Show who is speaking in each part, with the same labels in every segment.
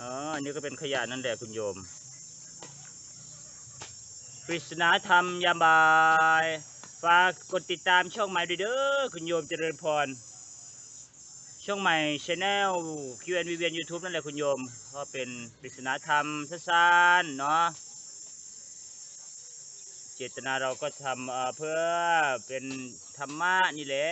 Speaker 1: อ๋ออันนี้ก็เป็นขยะนั่นแหละคุณโยมปริศนาธรรมยามบายฝากกดติดตามช่องใหม่ด้วยเด้อคุณโยมเจริญพร ช่องใหม่ช anel QN v v n YouTube นั่นแหละคุณโยม ก็เป็นปริศนาธรรมสั้นๆเนาะเจตนาเราก็ทำเพื่อเป็นธรรมะนี่แหละ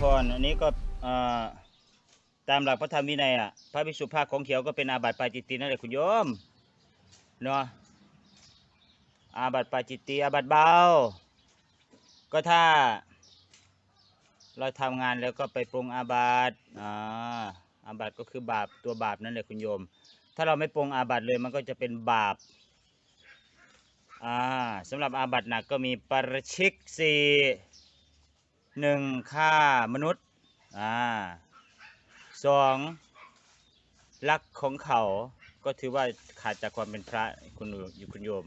Speaker 1: พร อันนี้ก็ตามหลักพระธรรมวินัยอะ พระภิกษุภาคของเขียวก็เป็นอาบัติปาจิตตินั่นแหละคุณโยม เนาะ อาบัติปาจิตติอาบัติเบา ก็ถ้า เราทำงานแล้วก็ไปปรงอาบัติอ่าอาบัติก็คือบาปตัวบาปนั่นแหละคุณโยม ถ้าเราไม่ปรงอาบัติเลยมันก็จะเป็นบาปอ่าสำหรับอาบัติหนักก็มีปรชิกสี่ หนึ่งฆ่ามนุษย์อ่าสองรักของเขาก็ถือว่าขาดจากความเป็นพระคุณอยู่คุณโยม